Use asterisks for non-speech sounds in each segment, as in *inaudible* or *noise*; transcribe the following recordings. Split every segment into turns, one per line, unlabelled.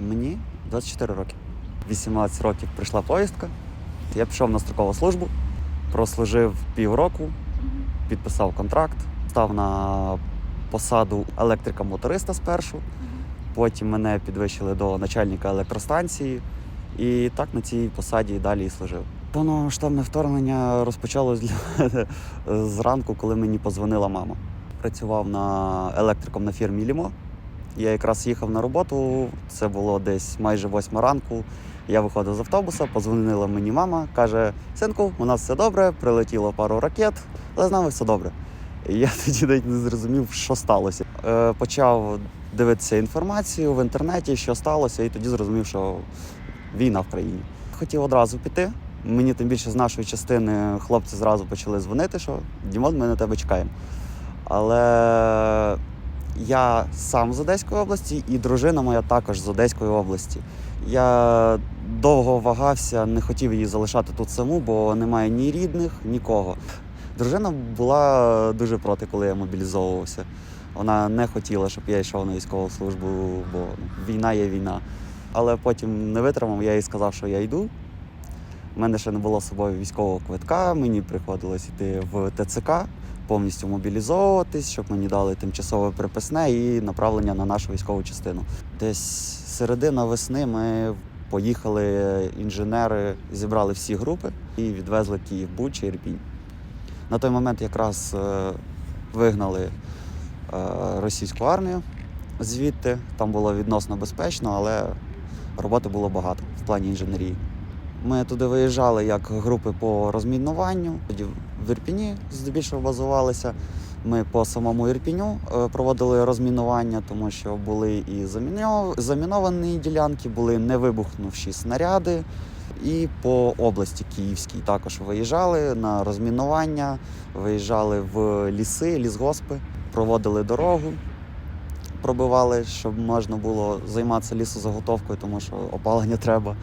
Мені 24 роки. 18 років прийшла повістка. Я пішов на строкову службу, прослужив півроку, підписав контракт, став на посаду електрика-моториста спершу. Потім мене підвищили до начальника електростанції. І так на цій посаді далі і служив. Повномасштабне вторгнення розпочалось для *laughs* зранку, коли мені позвонила мама. Працював на електриком на фірмі Лімо. Я якраз їхав на роботу, це було десь майже восьма ранку. Я виходив з автобуса, позвонила мені мама, каже: Синку, у нас все добре, прилетіло пару ракет, але з нами все добре. І я *laughs* тоді навіть не зрозумів, що сталося. Е, почав дивитися інформацію в інтернеті, що сталося, і тоді зрозумів, що війна в країні. Хотів одразу піти. Мені тим більше з нашої частини хлопці зразу почали дзвонити, що Дімон, ми на тебе чекаємо. Але я сам з Одеської області, і дружина моя також з Одеської області. Я довго вагався, не хотів її залишати тут саму, бо немає ні рідних, нікого. Дружина була дуже проти, коли я мобілізовувався. Вона не хотіла, щоб я йшов на військову службу, бо війна є війна. Але потім не витримав, я їй сказав, що я йду. У мене ще не було з собою військового квитка, мені приходилось йти в ТЦК, повністю мобілізовуватись, щоб мені дали тимчасове приписне і направлення на нашу військову частину. Десь середина весни ми поїхали інженери, зібрали всі групи і відвезли Київ, Буч і Ірпінь. На той момент якраз е, вигнали е, російську армію звідти. Там було відносно безпечно, але роботи було багато в плані інженерії. Ми туди виїжджали як групи по розмінуванню. В Ірпіні здебільшого базувалися. Ми по самому Ірпіню е, проводили розмінування, тому що були і заміновані ділянки, були невибухнувші снаряди. І по області Київській також виїжджали на розмінування, виїжджали в ліси, лісгоспи, проводили дорогу, пробивали, щоб можна було займатися лісозаготовкою, тому що опалення треба.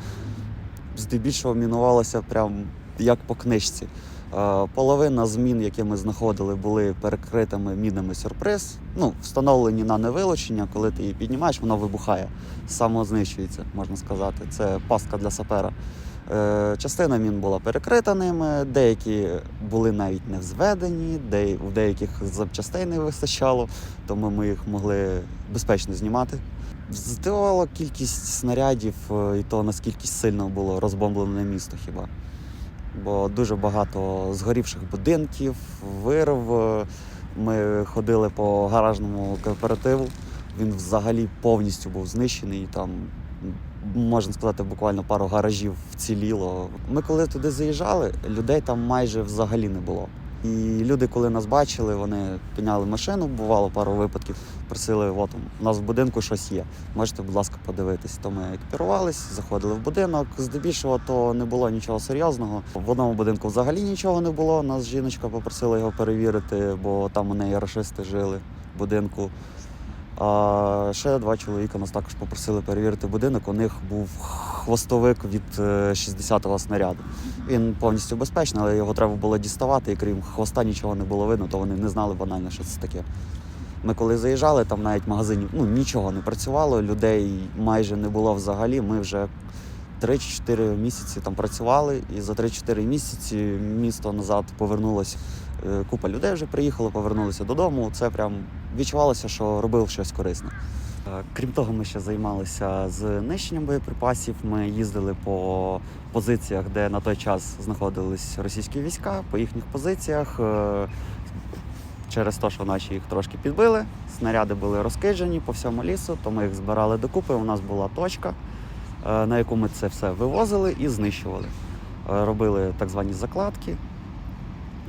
Здебільшого мінувалося прям як по книжці. Е, Половина змін, які ми знаходили, були перекритими мінами сюрприз. Ну, встановлені на невилучення, коли ти її піднімаєш, воно вибухає, самознищується, можна сказати. Це пастка для сапера. Е, Частина мін була перекрита ними, деякі були навіть не взведені, де, у деяких запчастей не вистачало, тому ми їх могли безпечно знімати. Здивувала кількість снарядів е, і то наскільки сильно було розбомблене місто хіба. Бо дуже багато згорівших будинків, вирв. Ми ходили по гаражному кооперативу. Він взагалі повністю був знищений. Там можна сказати, буквально пару гаражів вціліло. Ми коли туди заїжджали, людей там майже взагалі не було. І люди, коли нас бачили, вони підняли машину, бувало пару випадків, просили, от у нас в будинку щось є. Можете, будь ласка, подивитись. То ми екіпірувались, заходили в будинок. Здебільшого то не було нічого серйозного. В одному будинку взагалі нічого не було. Нас жіночка попросила його перевірити, бо там у неї рашисти жили в будинку. А ще два чоловіка нас також попросили перевірити будинок. У них був хвостовик від е, 60-го снаряду. Він повністю безпечний, але його треба було діставати, і крім хвоста нічого не було видно, то вони не знали банально, що це таке. Ми коли заїжджали, там навіть магазинів ну, нічого не працювало, людей майже не було взагалі. Ми вже 3-4 місяці там працювали, і за 3-4 місяці місто назад повернулось. Е, Купа людей вже приїхало, повернулися додому. Це прям відчувалося, що робив щось корисне. Е, Крім того, ми ще займалися з нищенням боєприпасів. Ми їздили по позиціях, де на той час знаходились російські війська, по їхніх позиціях. Е, Через те, що наші їх трошки підбили, снаряди були розкиджені по всьому лісу, то ми їх збирали докупи. У нас була точка, е, на яку ми це все вивозили і знищували. Робили так звані закладки.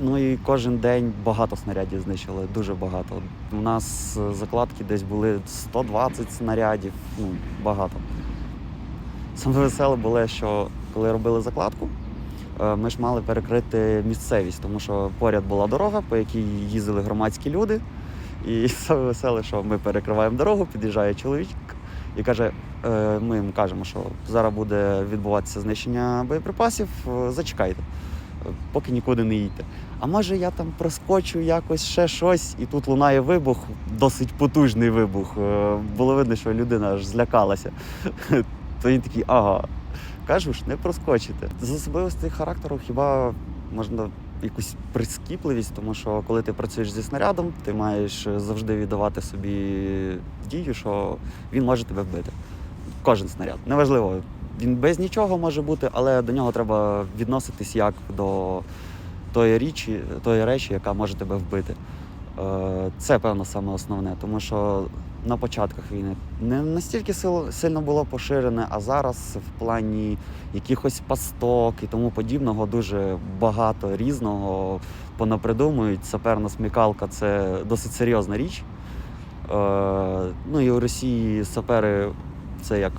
Ну і кожен день багато снарядів знищили, дуже багато. У нас е, закладки десь були 120 снарядів, ну багато. Саме веселе було, що коли робили закладку, е, ми ж мали перекрити місцевість, тому що поряд була дорога, по якій їздили громадські люди. І *laughs* саме веселе, що ми перекриваємо дорогу, під'їжджає чоловік і каже: е, ми їм кажемо, що зараз буде відбуватися знищення боєприпасів, зачекайте, поки нікуди не їдьте. А може я там проскочу якось ще щось, і тут лунає вибух, досить потужний вибух. Е, Було видно, що людина аж злякалася. *laughs* То він такий, ага, кажу ж, не проскочите. З особливостей характеру хіба можна якусь прискіпливість, тому що коли ти працюєш зі снарядом, ти маєш завжди віддавати собі дію, що він може тебе вбити. Кожен снаряд. Неважливо, він без нічого може бути, але до нього треба відноситись як до тої річі, тої речі, яка може тебе вбити. Е, Це, певно, саме основне, тому що на початках війни не настільки сильно було поширене, а зараз в плані якихось пасток і тому подібного дуже багато різного понапридумують. Саперна смікалка це досить серйозна річ. Е, Ну і у Росії сапери це як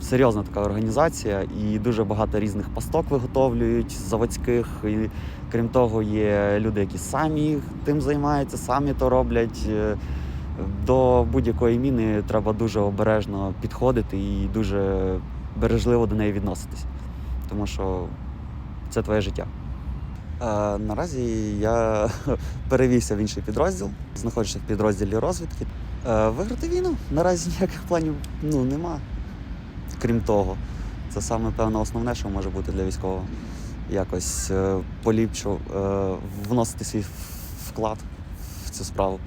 серйозна така організація, і дуже багато різних пасток виготовлюють заводських. І, крім того, є люди, які самі тим займаються, самі то роблять. Е, До будь-якої міни треба дуже обережно підходити і дуже бережливо до неї відноситись, тому що це твоє життя. Е, наразі я *laughs* перевівся в інший підрозділ, знаходжуся в підрозділі розвідки. Е, виграти війну наразі ніяких планів ну, нема. Крім того, це саме певне основне, що може бути для військового. Якось е, поліпшу, е, вносити свій вклад в цю справу.